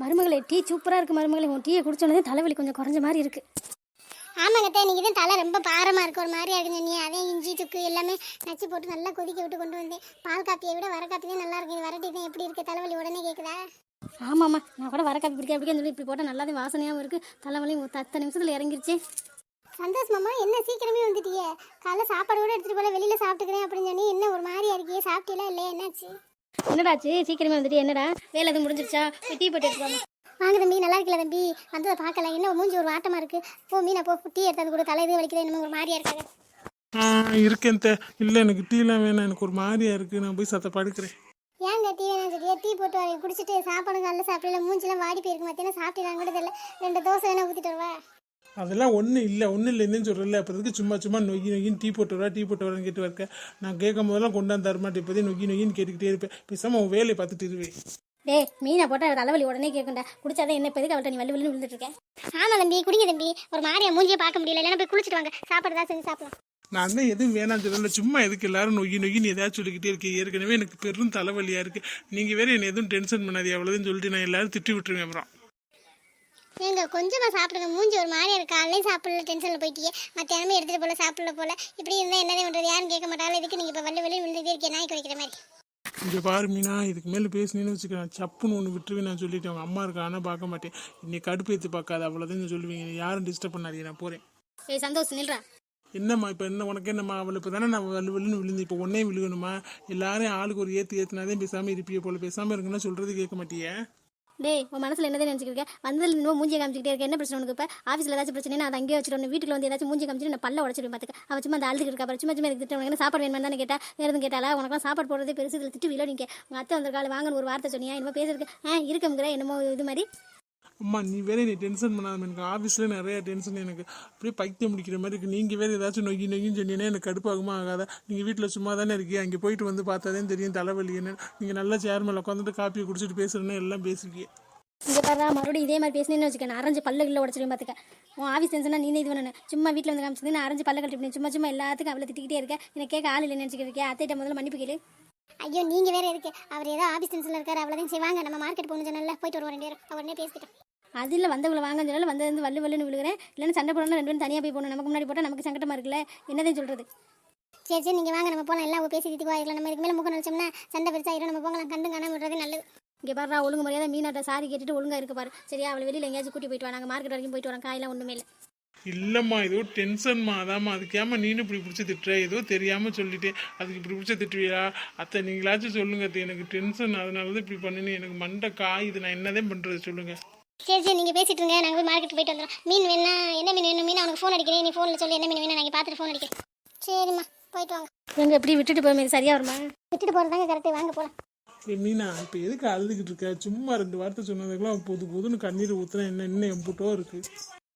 மருமகளே டீ சூப்பராக இருக்குது மருமகளே. உன் டீயை குடிச்சோன்னே தலைவலி கொஞ்சம் குறைஞ்ச மாதிரி இருக்கு. ஆமாங்கத்தே நீங்கள் தான் தலை ரொம்ப பாரமாக இருக்கு ஒரு மாதிரியா இருக்குங்க நீ. அதே இஞ்சி துக்கு எல்லாமே நச்சு போட்டு நல்லா கொதிக்க விட்டு கொண்டு வந்தேன் பால் காப்பியை விட வர காப்பி தான் நல்லா இருக்கு. இது வர டீ தான் எப்படி இருக்கு? தலைவலி உடனே கேட்குதா ஆமாம்மா நான் கூட வர காப்பி பிடிக்க பிடிக்கன்னு சொல்லி இப்படி போட்டால் நல்லாவே வாசனையாகவும் இருக்குது தலைவலியும் ஒரு பத்து நிமிஷத்தில் இறங்கிருச்சு. சந்தோஷ் மாமா என்ன சீக்கிரமே வந்துட்டியே. காலைல சாப்பாடு கூட எடுத்துட்டு போல வெளியில சாப்பிட்டுக்கிறேன் அப்படின்னு சொன்னி என்ன ஒரு மாதிரியா இருக்கியே? சாப்பிட்டீங்களா இல்லையா? என்னாச்சு? என்னடாச்சு சீக்கிரமே வந்துட்டு என்னடா? வேலை எதுவும் முடிஞ்சிருச்சா? போய் டீ போட்டு எடுத்துக்கோமா வாங்க தம்பி நல்லா இருக்கல தம்பி. வந்ததை பார்க்கல. என்ன மூஞ்சி ஒரு வாட்டமா இருக்கு? போ மீனா போ. டீ எடுத்தாந்து கூட. தலை இது வலிக்குது என்னமோ ஒரு மாதிரியா இருக்காங்க ஆ இருக்கேன் தே. இல்லை எனக்கு டீலாம் வேணாம். எனக்கு ஒரு மாதிரியா இருக்கு. நான் போய் சத்த படுக்கிறேன். ஏங்க டீ வேணாம் சொல்லியா டீ போட்டு வரேன். குடிச்சிட்டு சாப்பாடு காலைல சாப்பிடல மூஞ்சிலாம் வாடி போயிருக்கு. மத்தியானம் சாப்பிட்டீங்களான்னு கூட தெரியல. ரெண்டு தோசை வேணா ஊற்றிட்டு வருவா. அதெல்லாம் ஒன்றும் இல்லை ஒன்றும் இல்லைன்னு சொல்கிறல அப்புறம் எதுக்கு சும்மா சும்மா நொய்யி நொய்யின்னு டீ போட்டு வரா டீ போட்டு வரேன்னு கேட்டு வரக்க நான் கேட்கும் போதெல்லாம் கொண்டாந்து தரமாட்டேன் இப்போதே நொய்யி நொய்யின்னு கேட்டுக்கிட்டே இருப்பேன். பேசாமல் உன் வேலையை பார்த்துட்டு இருவேன். டேய் மீனை போட்டால் தலைவலி உடனே கேட்கும்டா குடிச்சாதான் என்ன எதுக்கு அவள்கிட்ட நீ வள்ளி வள்ளி விழுந்துட்டு இருக்கேன் ஆமா தம்பி குடிங்க தம்பி. ஒரு மாதிரியா மூஞ்சியை பார்க்க முடியல. இல்லைன்னா போய் குளிச்சிட்டு வாங்க. சாப்பாடு தான் செஞ்சு சாப்பிடலாம். நான் தான் எதுவும் வேணாம் சொல்லல. சும்மா எதுக்கு எல்லாரும் நொய்யி நொய்யின்னு ஏதாச்சும் சொல்லிக்கிட்டே இருக்கேன் ஏற்கனவே எனக்கு பெரும் தலைவலியாக இருக்குது நீங்கள் வேற என்னை எதுவும் டென்ஷன் பண்ணாதீங்க. அவ்வளோதான் சொல்லிட்டு நான் எல்லாரும் திட்டி விட்டுருவேன் அப்புறம். ஏங்க கொஞ்சமா சாப்பிடுங்க. மூஞ்சி ஒரு மாதிரியா இருக்கு. காலையில சாப்பிடல டென்ஷன்ல போயிட்டீங்க மத்தியானமே எடுத்துட்டு போல சாப்பிடல போல. இப்படி இருந்தா என்னதே பண்றது? யாரும் கேட்க மாட்டாங்க இதுக்கு நீங்க இப்ப வள்ளி வள்ளி விழுந்துட்டே இருக்கே நாய்க்கு வைக்கிற மாதிரி. இங்கே பாரு மீனா இதுக்கு மேலே பேசுனேன்னு வச்சுக்கிறேன் சப்புன்னு ஒன்று விட்டுருவேன் நான் சொல்லிட்டேன். அவங்க அம்மா இருக்கா? ஆனால் பார்க்க மாட்டேன். இன்னைக்கு கடுப்பு ஏற்று பார்க்காத. அவ்வளோதான் சொல்லுவீங்க. யாரும் டிஸ்டர்ப் பண்ணாதீங்க. நான் போகிறேன் ஏய் சந்தோஷ் நில்றா. என்னம்மா இப்போ என்ன? உனக்கு என்னம்மா? அவளை இப்போ தானே நான் வலு வலுன்னு விழுந்து இப்போ ஒன்னே விழுகணுமா? எல்லாரும் ஆளுக்கு ஒரு ஏற்று ஏற்றுனாதே பேசாமல் இருப்பிய போல. பேசாமல் இருக்குன்னா சொல்கிறது கேட்க மாட்டியே? டேய் உன் மனசில் என்னதான் நினச்சிக்கிருக்க வந்ததில் இன்னும் மூஞ்சி காமிச்சிக்கிட்டே இருக்க. என்ன பிரச்சனை உனக்கு இப்போ? ஆஃபீஸில் ஏதாச்சும் பிரச்சனை நான் அதை அங்கேயே வச்சிருக்கணும் வீட்டில் வந்து ஏதாச்சும் மூஞ்சி காமிச்சிட்டு நான் பல்ல உடச்சிருவேன் பார்த்துக்க அவள் சும்மா அந்த அழுதுக்கு இருக்கா சும்மா சும்மா எனக்கு திட்டம் உனக்கு சாப்பாடு வேணுமா தானே கேட்டா? வேறு எதுவும் கேட்டாலா உனக்கு சாப்பாடு போடுறதே பெருசு. இதில் திட்டு வீல நீங்கள் உங்கள் அத்தை வந்திருக்காள். வாங்கன்னு ஒரு வார்த்தை சொன்னியா? என்னமோ பேசுறதுக்கு ஆ இருக்கமுங்கிற என்னமோ இது மாதிரி. அம்மா நீ வேற நீ டென்ஷன் பண்ணாத எனக்கு ஆஃபீஸில் நிறைய டென்ஷன் எனக்கு. அப்படியே பைத்தியம் முடிக்கிற மாதிரி இருக்கு. நீங்கள் வேறு ஏதாச்சும் நொய்யி நொய்யின்னு சொன்னீங்கன்னா எனக்கு கடுப்பாகுமா ஆகாதா? நீங்கள் வீட்டில் சும்மா தானே இருக்கீங்க. அங்கே போயிட்டு வந்து பார்த்தாதான் தெரியும் தலைவலி என்ன நீங்கள் நல்லா சேர் மேலே உட்காந்துட்டு காப்பியை குடிச்சிட்டு பேசுறேன்னு எல்லாம் பேசிக்கியே இங்கே பாரு மறுபடியும் இதே மாதிரி பேசினேன்னு வச்சுக்க நான் அரைஞ்சு பல்ல கில்ல உடச்சிருவேன் பார்த்துக்க உன் ஆஃபீஸ் டென்ஷனாக நீ இது பண்ணணும். சும்மா வீட்டில் வந்து காமிச்சது நான் அரைஞ்சு பல்ல கட்டி சும்மா சும்மா எல்லாத்துக்கும் அவளை திட்டிக்கிட்டே இருக்கேன் எனக்கு கேட்க ஆள் இல்லைன்னு நினச்சிக்கிட்டு இருக்கேன் அத்தைகிட்ட முதல்ல மன்னிப்பு கேளு. ஐயோ நீங்க வேற எதுக்கு? அவர் ஏதோ ஆபீஸ் டென்ஷன்ல இருக்காரு அவ்வளவுதான். சரி வாங்க நம்ம மார்க்கெட் போகணும் சொன்னல போயிட்டு வருவோம் ரெண்டு பேரும். அவர் உடனே பேசிக்கிட்டோம் அது இல்லை வந்தவங்களை வாங்க சொன்னாலும் வந்தது வள்ளு வள்ளுன்னு விழுகிறேன். இல்லைன்னா சண்டை போடணும் ரெண்டு பேரும் தனியாக போய் போகணும். நமக்கு முன்னாடி போட்டால் நமக்கு சங்கடமா இருக்குல்ல? என்னதான் சொல்கிறது சரி சரி நீங்க வாங்க நம்ம போலாம். எல்லாம் பேசி தீர்த்து போயிடலாம் நம்ம இதுக்கு மேல முகம் நினைச்சோம்னா சண்டை பெருசாயிரும். நம்ம போகலாம். கண்டு காணாம விடுறது நல்லது. இங்கே பாரு ஒழுங்கு மரியாதை. மீனாட்ட சாரி கேட்டுட்டு ஒழுங்கா இருக்கு பாரு. சரியா? அவளை வெளியில் எங்கேயாச்சும் கூட்டி போயிட்டு வா. நாங்கள் மார்க்கெட் வரைக்கும் போயிட்டு வரோம். காயெல்லாம் ஒன்றுமே இல்லை. இல்லைம்மா ஏதோ டென்ஷன்மா அதாம்மா அதுக்கேம நீனும் இப்படி பிடிச்சி திட்டுற ஏதோ தெரியாமல் சொல்லிட்டேன் அதுக்கு இப்படி பிடிச்ச திட்டுவியா? அத்தை நீங்களாச்சும் சொல்லுங்க அத்தை எனக்கு டென்ஷன் அதனால தான் இப்படி பண்ணினேன் எனக்கு மண்டை காயுது நான் என்னதான் பண்ணுறது சொல்லுங்கள் சரி சரி நீங்க பேசிட்டு இருங்க நாங்க போய் மார்க்கெட் போயிட்டு வந்துடும் மீன் வேணா என்ன மீன் வேணும்? மீன் அவனுக்கு ஃபோன் அடிக்கிறேன் நீ ஃபோனில் சொல்லி என்ன மீன் வேணும்? நாங்கள் பார்த்துட்டு ஃபோன் அடிக்கிறேன். சரிம்மா போயிட்டு வாங்க. எங்க எப்படி விட்டுட்டு போய் மீது சரியா வருமா? விட்டுட்டு போகிறதாங்க கரெக்டு வாங்க போகலாம் மீனா இப்போ எதுக்கு அழுதுகிட்டு இருக்க? சும்மா ரெண்டு வார்த்தை சொன்னதுக்கெல்லாம் புது புதுன்னு கண்ணீர் ஊற்றுனா என்ன இன்னும் எம்புட்டோ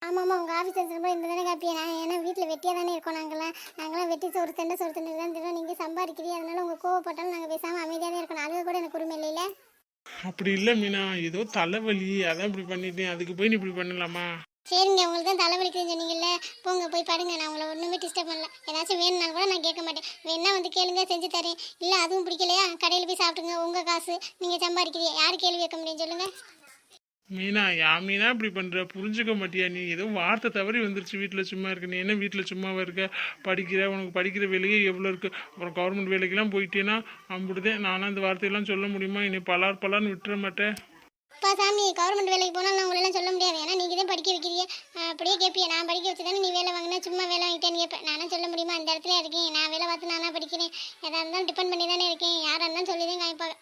ஆமாம்மா உங்கள் ஆஃபீஸ் போய் இந்த தானே காப்பியா நான் ஏன்னா வீட்டில் வெட்டியாக தானே இருக்கோம் நாங்களாம் நாங்களாம் வெட்டி சோறு தண்டை சோறு தண்டை தான் தெரியும் நீங்கள் சம்பாதிக்கிறீங்க. அதனால உங்கள் கோவப்பட்டாலும் நாங்கள் பேசாமல் அமைதியாக தான் இருக்கணும் அது கூட எனக்கு உரிமை இல்லைல்ல? அப்படி இல்லை மீனா. ஏதோ தலைவலி. அதான் இப்படி பண்ணிட்டேன். அதுக்கு போய் நீ இப்படி பண்ணலாமா? சரிங்க உங்களுக்கு தான் தலைவலிக்குதுன்னு சொன்னீங்கல்ல. போங்க போய் படுங்க. நான் உங்களை ஒன்றுமே டிஸ்டர்ப் பண்ணல. ஏதாச்சும் வேணும்னா கூட நான் கேட்க மாட்டேன். வேணா வந்து கேளுங்க செஞ்சு தரேன். இல்லை அதுவும் பிடிக்கலையா? கடையில் போய் சாப்பிட்டுங்க. உங்கள் காசு. நீங்கள் சம்பாதிக்கிறீங்க. யார் கேள்வி கேட்க முடியும் சொல்லுங்கள் மீனா யா மீனா இப்படி பண்ணுற புரிஞ்சுக்க மாட்டியா நீ? ஏதோ வார்த்தை தவறி வந்துருச்சு வீட்டில் சும்மா இருக்க. நீ என்ன வீட்டில் சும்மாவா இருக்க? படிக்கிற உனக்கு படிக்கிற வேலையே எவ்வளோ இருக்குது அப்புறம் கவர்மெண்ட் வேலைக்கெல்லாம் போயிட்டேன்னா அம்பிடுதேன் நானும் அந்த வார்த்தையெல்லாம் சொல்ல முடியுமா? இனி பலார் பலார்னு விட்டுற மாட்டேன். அப்பா சாமி கவர்மெண்ட் வேலைக்கு போனால் நான் உங்களெல்லாம் சொல்ல முடியாது. ஏன்னா நீங்கள் தான் படிக்க வைக்கிறீங்க. அப்படியே கேட்பிய நான் படிக்க வச்சு தானே நீ வேலை வாங்கினா? சும்மா வேலை வாங்கிட்டேன்னு கேட்பேன். நானும் சொல்ல முடியுமா? அந்த இடத்துல இருக்கேன். நான் வேலை பார்த்து நானாக படிக்கிறேன். எதாக இருந்தாலும் டிபெண்ட் பண்ணி தானே இருக்கேன். யாராக இருந்தாலும் சொல்லி தான் காய்ப்பாங்க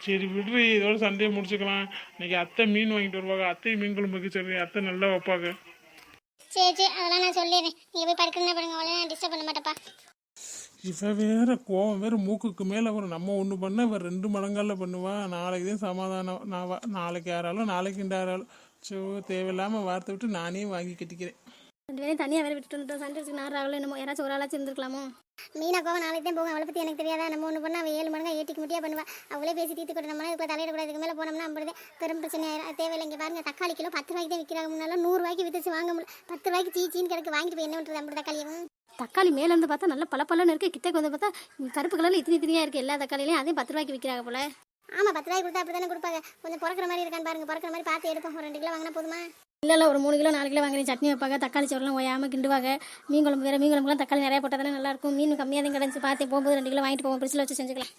சரி விடுவி இதோட சண்டையை முடிச்சுக்கலாம். இன்னைக்கு அத்தை மீன் வாங்கிட்டு வருவாங்க. அத்தை மீன் குழம்பு வைக்க சொல்லி அத்தை நல்லா வைப்பாங்க. சரி சரி அதெல்லாம் நான் சொல்லிடுறேன். நீங்கள் போய் படுக்கணும்னா படுங்க அவ்வளோ நான் டிஸ்டர்ப் பண்ண மாட்டேப்பா இவ வேற கோவம் வேற மூக்குக்கு மேலே வரும். நம்ம ஒன்று பண்ண இவ ரெண்டு மடங்கால பண்ணுவா. நாளைக்கு தான் சமாதானம். நான் வா- நாளைக்கு யாராலும் நாளைக்கு யாராலும் ஸோ தேவையில்லாமல் வார்த்தை விட்டு நானே வாங்கி கட்டிக்கிறேன். ரெண்டு பேரும் தனியாக வேற விட்டுட்டு வந்துட்டோம். சண்டை வச்சு நேரம் ஆகல என்னமோ யாராச்சும் ஒரு ஆளாச்சும் இருந்திருக்கலாமோ? மீனா கோவம் நாளைக்கு தான் போகும் அவளை பற்றி எனக்கு தெரியாதா? நம்ம ஒன்று பண்ணால் அவள் ஏழு மடங்கா ஏட்டிக்கு முட்டியாக பண்ணுவா. அவளே பேசி தீர்த்து கொண்டு நம்மளால இப்போ தலையிட கூட இதுக்கு மேலே போனோம்னா அப்படிதான் பெரும் பிரச்சனை. தேவையில்லை. இங்கே பாருங்க தக்காளி கிலோ பத்து ரூபாய்க்கு தான் விற்கிறாங்க. முன்னாலும் நூறு ரூபாய்க்கு வித்துச்சு வாங்க முடியல. பத்து ரூபாய்க்கு சீ சீன்னு கிடக்கு. வாங்கிட்டு போய் என்ன பண்ணுறது அப்படி தக்காளியும் தக்காளி மேல இருந்து பார்த்தா நல்ல பல பலன்னு இருக்கு. கிட்டக்கு வந்து பார்த்தா கருப்பு கலர்ல இத்தனி இத்தனியா இருக்கு. எல்லா தக்காளிலையும் அதையும் பத்து ரூபாய்க்கு விற்கிறாங்க போல. ஆமாம் பத்து ரூபாய் கொடுத்தா அப்படி தானே கொடுப்பாங்க. கொஞ்சம் பிறக்கிற மாதிரி இருக்கான்னு பாருங்க. பிறக்கிற மாதிரி பார்த்து எடுப்போம். ரெண்டு கிலோ வாங்கினா போதுமா? இல்லை இல்லை ஒரு மூணு கிலோ நாலு கிலோ வாங்குறேன். சட்னி வைப்பாங்க தக்காளி சோறுலாம் ஓயாமல் கிண்டுவாங்க. மீன் குழம்பு வேறு மீன் குழம்புலாம் தக்காளி நிறையா போட்டால் தானே நல்லாயிருக்கும். மீன் கம்மியாக தான் கிடச்சி பார்த்து போகும்போது ரெண்டு கிலோ வாங்கிட்டு போவோம். ஃப்ரிட்ஜில் வச்சு செஞ்சுக்கலாம்.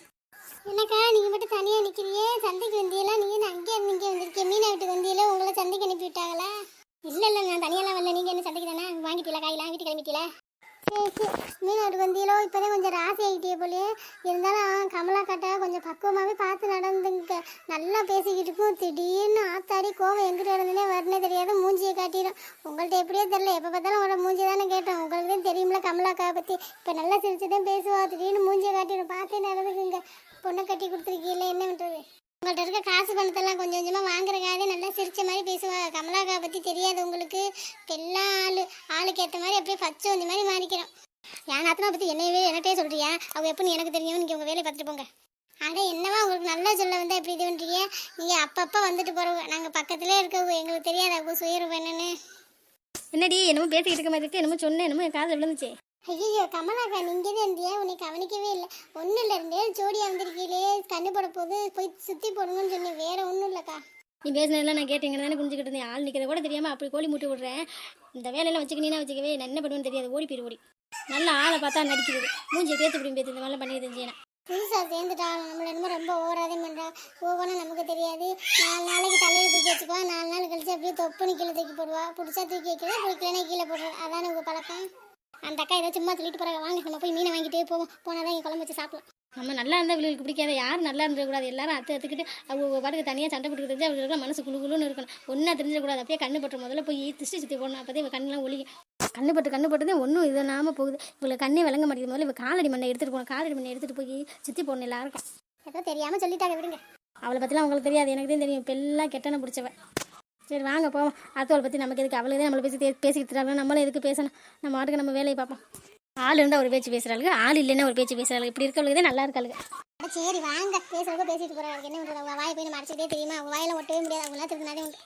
என்னக்கா நீங்கள் மட்டும் தனியாக நிற்கிறியே சந்தைக்கு வந்தியெல்லாம் நீங்கள் அங்கேயே இருந்து இங்கே வந்திருக்கீங்க? மீன் வீட்டுக்கு வந்தியில உங்களை சந்தைக்கு அனுப்பி விட்டாங்களா? இல்லை இல்லை நான் தனியாகலாம் வரல. நீங்கள் என்ன சந்தைக்கு தானே வாங்கிட்டீங்களா? காயெல்லாம் வீட்டுக்கு கிளம்பிட்டீங்களா? சரி சரி. மீனா வீட்டுக்கு வந்தியலோ கொஞ்சம் ராசி ஆகிட்டே போலயே. இருந்தாலும் கமலா காட்டா கொஞ்சம் பக்குவமாகவே பார்த்து நடந்து நல்லா பேசிக்கிட்டு இருக்கும் திடீர்னு ஆத்தாடி கோவம் எங்கிட்ட இருந்துனே வரனே தெரியாது. மூஞ்சியை காட்டிடும். உங்கள்கிட்ட எப்படியோ தெரியல. எப்போ பார்த்தாலும் ஒரு மூஞ்சி தானே கேட்டோம். உங்களுக்கு தான் தெரியும்ல கமலாக்கா பற்றி இப்போ நல்லா சிரிச்சு தான் பேசுவா. திடீர்னு மூஞ்சியை காட்டிடும். பார்த்தே நடந்துக்குங்க பொண்ணை கட்டி கொடுத்துருக்கீங்களே என்ன பண்ணுறது உங்கள்கிட்ட இருக்க காசு பணத்தெல்லாம் கொஞ்சம் கொஞ்சமாக வாங்குறக்காக நல்லா சிரிச்ச மாதிரி பேசுவாங்க கமலாக்கா பற்றி தெரியாது உங்களுக்கு. எல்லா ஆளு ஆளுக்கு ஏற்ற மாதிரி அப்படியே ஃபஸ்ட்டு வந்த மாதிரி மாறிக்கிறோம். என் அத்தனை பற்றி என்னையவே என்னட்டே சொல்றியா? அவங்க எப்படின்னு எனக்கு தெரியும் நீங்கள் உங்கள் வேலையை பார்த்துட்டு போங்க. அட என்னவா உங்களுக்கு நல்லா சொல்ல வந்தா இப்படி இது பண்ணுறீங்க நீங்கள் அப்பப்போ வந்துட்டு போகிறவங்க நாங்கள் பக்கத்துலேயே இருக்கவங்க எங்களுக்கு தெரியாது அவங்க சுயரூபம் என்னன்னு? என்னடி என்னமோ பேசிக்கிட்டு இருக்க மாதிரி இருக்கு என்னமோ சொன்னேன் என்னமோ என் காதில் விழுந்துச்சு. ஐயோ கமலாக்கா நீங்கள் தான் இருந்தியா உன்னை கவனிக்கவே இல்லை. ஒன்றும் இல்லை இருந்தே ஜோடியாக வந்திருக்கீங்களே கண்ணு போட போது போய் சுற்றி போடுங்கன்னு சொன்னேன் வேற ஒன்றும் இல்லைக்கா. நீ பேசினதெல்லாம் நான் கேட்டீங்கன்னு தானே குஞ்சுக்கிட்டு இருந்தேன். ஆள் நிற்கிறத கூட தெரியாமல் அப்படி கோழி மூட்டி விட்றேன். இந்த வேலையெல்லாம் வச்சுக்கினீங்கன்னா வச்சுக்கவே நான் என்ன பண்ணுவேன்னு தெரியாது. ஓடி போயிரு ஓடி. நல்ல ஆளை பார்த்தா நடிக்கிறது மூஞ்சி பேத்து இப்படி பேத்து இந்த மாதிரிலாம் பண்ணி தெரிஞ்சேன் புதுசாக சேர்ந்துட்டா நம்மள என்னமோ ரொம்ப ஓவராதே பண்ணுறா போகணும் நமக்கு தெரியாது. நாலு நாளைக்கு தலையில் தூக்கி வச்சுக்குவா. நாலு நாள் கழிச்சு அப்படியே தொப்புன்னு கீழே தூக்கி போடுவா. பிடிச்சா தூக்கி வைக்கிறா பிடிக்கலனா கீழே போடுறா. அதானே உங்கள் பழக்கம்? அந்த அக்கா ஏதோ சும்மா சொல்லிட்டு போகிறாங்க வாங்க நம்ம போய் மீனை வாங்கிட்டே போவோம் போனால் தான் இங்கே குழம்பு வச்சு சாப்பிடலாம். நம்ம நல்லா இருந்தால் இவங்களுக்கு பிடிக்காத. யாரும் நல்லா இருந்துடக்கூடாது. எல்லாரும் அத்து அத்துக்கிட்டு அவங்க பாட்டுக்கு தனியாக சண்டை போட்டுக்கிட்டு அவங்களுக்கு மனசு குழு குழுன்னு இருக்கணும். ஒன்றா தெரிஞ்சிடக்கூடாது. அப்படியே கண்ணு பட்டுற முதல்ல போய் திருஷ்டி சுற்றி போடணும். அப்போ தான் இவன் கண்ணெலாம் ஒழிக்கும் கண்ணு பட்டு கண்ணு பட்டு தான் ஒன்றும் இது இல்லாமல் போகுது. இவங்களுக்கு கண்ணே விளங்க மாட்டேங்குது. முதல்ல இவ காலடி மண்ணை எடுத்துகிட்டு போகணும். காலடி மண்ணை எடுத்துகிட்டு போய் சுற்றி போடணும் எல்லாருக்கும். ஏதோ தெரியாமல் சொல்லிட்டாங்க விடுங்க. அவளை பற்றிலாம் அவங்களுக்கு தெரியாது. எனக்கு தான் தெரியும். இப்போ எல்லாம் கெட்டனை பிடிச்சவ. சரி வாங்க போவோம். அடுத்தவளை பற்றி நமக்கு எதுக்கு? அவளுக்கு தான் நம்மளை பேசி பேசிக்கிட்டு இருக்காங்க நம்மளும் எதுக்கு பேசணும்? நம்ம வாட்டுக்கு நம்ம வேலையை பார்ப்போம். ஆள் இருந்தால் ஒரு பேச்சு பேசுகிறாளுங்க ஆள் இல்லைன்னா ஒரு பேச்சு பேசுகிறாளுங்க இப்படி இருக்கவளுக்கு தான் நல்லா இருக்காளுங்க. சரி வாங்க. பேசுறதுக்கு பேசிட்டு போகிறாங்க என்ன பண்ணுறது அவங்க வாயை போய் அடிச்சுட்டே தெரியுமா? அவங்க வாயில ஒட்டவே முடியாது. அவங்க திருப்பினாலே உண்டு.